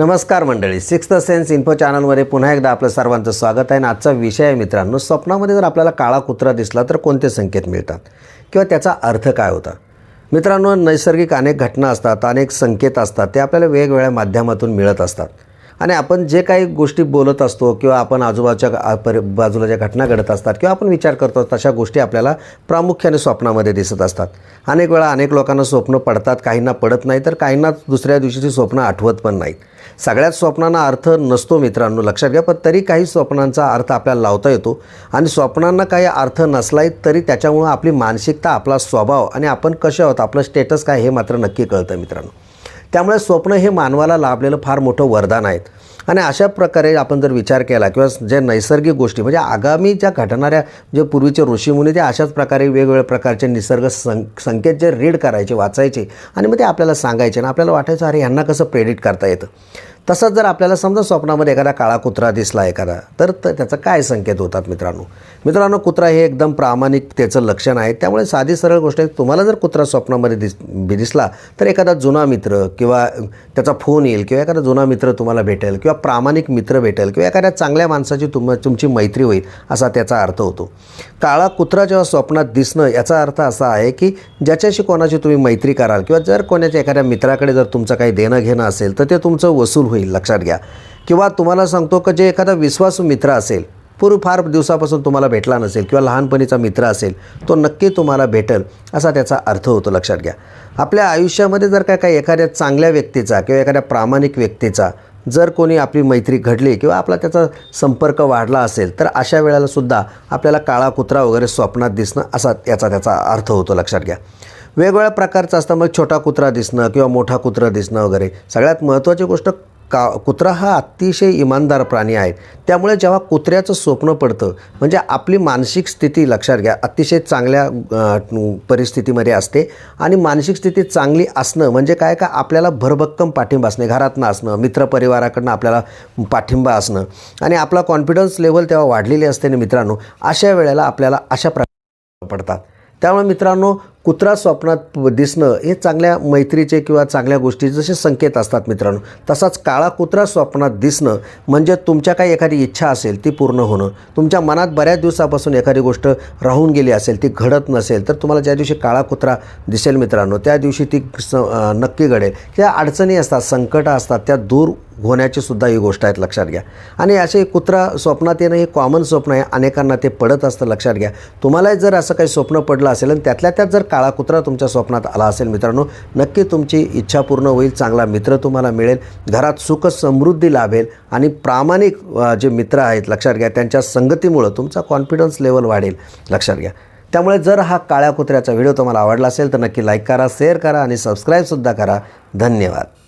नमस्कार मंडळी. Sixth sense info चॅनलमध्ये पुन्हा एकदा आपलं सर्वांचं स्वागत आहे आणि आजचा विषय आहे मित्रांनो स्वप्नामध्ये जर आपल्याला काळा कुत्रा दिसला तर कोणते संकेत मिळतात? किंवा त्याचा अर्थ काय होता? मित्रांनो नैसर्गिक अनेक घटना असतात अनेक संकेत असतात ते आपल्याला वेगवेगळ्या माध्यमातून मिळत असतात. आणि आपण जे काही गोष्टी बोलत असतो किंवा आपण आजूबाजूच्या परि बाजूला ज्या घटना घडत असतात किंवा आपण विचार करतो तशा गोष्टी आपल्याला प्रामुख्याने स्वप्नामध्ये दिसत असतात. अनेक वेळा अनेक लोकांना स्वप्न पडतात काहींना पडत नाही तर काहींना दुसऱ्या दिवशीची स्वप्न आठवत पण नाहीत. सगळ्याच स्वप्नांना अर्थ नसतो मित्रांनो लक्षात घ्या पण तरी काही स्वप्नांचा अर्थ आपल्याला लावता येतो. आणि स्वप्नांना काही अर्थ नसलाही तरी त्याच्यामुळं आपली मानसिकता आपला स्वभाव आणि आपण कसे आहोत आपलं स्टेटस काय हे मात्र नक्की कळतं मित्रांनो. त्यामुळे स्वप्न हे मानवाला लाभलेलं फार मोठं वरदान आहेत. आणि अशा प्रकारे आपण जर विचार केला किंवा जे नैसर्गिक गोष्टी म्हणजे आगामी ज्या घडणाऱ्या जे पूर्वीचे ऋषीमुनी ते अशाच प्रकारे वेगवेगळ्या प्रकारचे निसर्ग सं संकेत जे रीड करायचे वाचायचे आणि मग ते आपल्याला सांगायचे आणि आपल्याला वाटायचं अरे यांना कसं प्रेडिट करता येतं? तसंच जर आपल्याला समजा स्वप्नामध्ये एखादा काळा कुत्रा दिसला एखादा तर त्याचा काय संकेत होतात मित्रांनो? मित्रांनो कुत्रा हे एकदम प्रामाणिकतेचं लक्षण आहे. त्यामुळे साधी सरळ गोष्ट आहे तुम्हाला जर कुत्रा स्वप्नामध्ये दिस दिसला तर एखादा जुना मित्र किंवा त्याचा फोन येईल किंवा एखादा जुना मित्र तुम्हाला भेटेल किंवा प्रामाणिक मित्र भेटेल किंवा एखाद्या चांगल्या माणसाची तुम तुमची मैत्री होईल असा त्याचा अर्थ होतो. काळा कुत्रा जेव्हा स्वप्नात दिसणं याचा अर्थ असा आहे की ज्याच्याशी कोणाची तुम्ही मैत्री कराल किंवा जर कोणाच्या एखाद्या मित्राकडे जर तुमचं काही देणं घेणं असेल तर ते तुमचं वसूल होईल लक्षात घ्या. किंवा तुम्हाला सांगतो की जे एखादा विश्वासू मित्र असेल पूर्व फार दिवसापासून तुम्हाला भेटला नसेल किंवा लहानपणीचा मित्र असेल तो नक्की तुम्हाला भेटेल असा त्याचा अर्थ होतो लक्षात घ्या. आपल्या आयुष्यामध्ये जर काय काही एखाद्या चांगल्या व्यक्तीचा किंवा एखाद्या प्रामाणिक व्यक्तीचा जर कोणी आपली मैत्री घडली किंवा आपला त्याचा संपर्क वाढला असेल तर अशा वेळेलासुद्धा आपल्याला काळा कुत्रा वगैरे स्वप्नात दिसणं असा याचा त्याचा अर्थ होतो लक्षात घ्या. वेगवेगळ्या प्रकारचं असतं मग छोटा कुत्रा दिसणं किंवा मोठा कुत्रा दिसणं वगैरे. सगळ्यात महत्त्वाची गोष्ट का कुत्रा हा अतिशय इमानदार प्राणी आहे. त्यामुळे जेव्हा कुत्र्याचं स्वप्न पडतं म्हणजे आपली मानसिक स्थिती लक्षात घ्या अतिशय चांगल्या परिस्थितीमध्ये असते आणि मानसिक स्थिती चांगली असणं म्हणजे काय का आपल्याला भरभक्कम पाठिंबा असणे घरातनं असणं मित्रपरिवाराकडनं आपल्याला पाठिंबा असणं आणि आपला कॉन्फिडन्स लेवल तेव्हा वाढलेली असते ना मित्रांनो अशा वेळेला आपल्याला अशा प्रकार पडतात. त्यामुळे मित्रांनो कुत्रा स्वप्नात दिसणं हे चांगल्या मैत्रीचे किंवा चांगल्या गोष्टी जसे संकेत असतात मित्रांनो तसाच काळा कुत्रा स्वप्नात दिसणं म्हणजे तुमच्या काही एखादी इच्छा असेल ती पूर्ण होणं. तुमच्या मनात बऱ्याच दिवसापासून एखादी गोष्ट राहून गेली असेल ती घडत नसेल तर तुम्हाला ज्या दिवशी काळा कुत्रा दिसेल मित्रांनो त्या दिवशी ती स नक्की घडेल. त्या अडचणी असतात संकटं असतात त्या दूर होण्याची सुद्धा ही गोष्ट आहेत लक्षात घ्या. आणि असे कुत्रा स्वप्नात येणं हे कॉमन स्वप्न आहे अनेकांना ते पडत असतं लक्षात घ्या. तुम्हालाही जर असं काही स्वप्न पडलं असेल आणि त्यातल्या त्यात जर काळा कुत्रा तुमच्या स्वप्नात आला असेल मित्रांनो नक्की तुमची इच्छा पूर्ण होईल चांगला मित्र तुम्हाला मिळेल घरात सुख समृद्धी लाभेल आणि प्रामाणिक जे मित्र आहेत लक्षात घ्या त्यांच्या संगतीमुळं तुमचा कॉन्फिडन्स लेवल वाढेल लक्षात घ्या. त्यामुळे जर हा काळ्या कुत्र्याचा व्हिडिओ तुम्हाला आवडला असेल तर नक्की लाईक करा शेअर करा आणि सबस्क्राईबसुद्धा करा. धन्यवाद.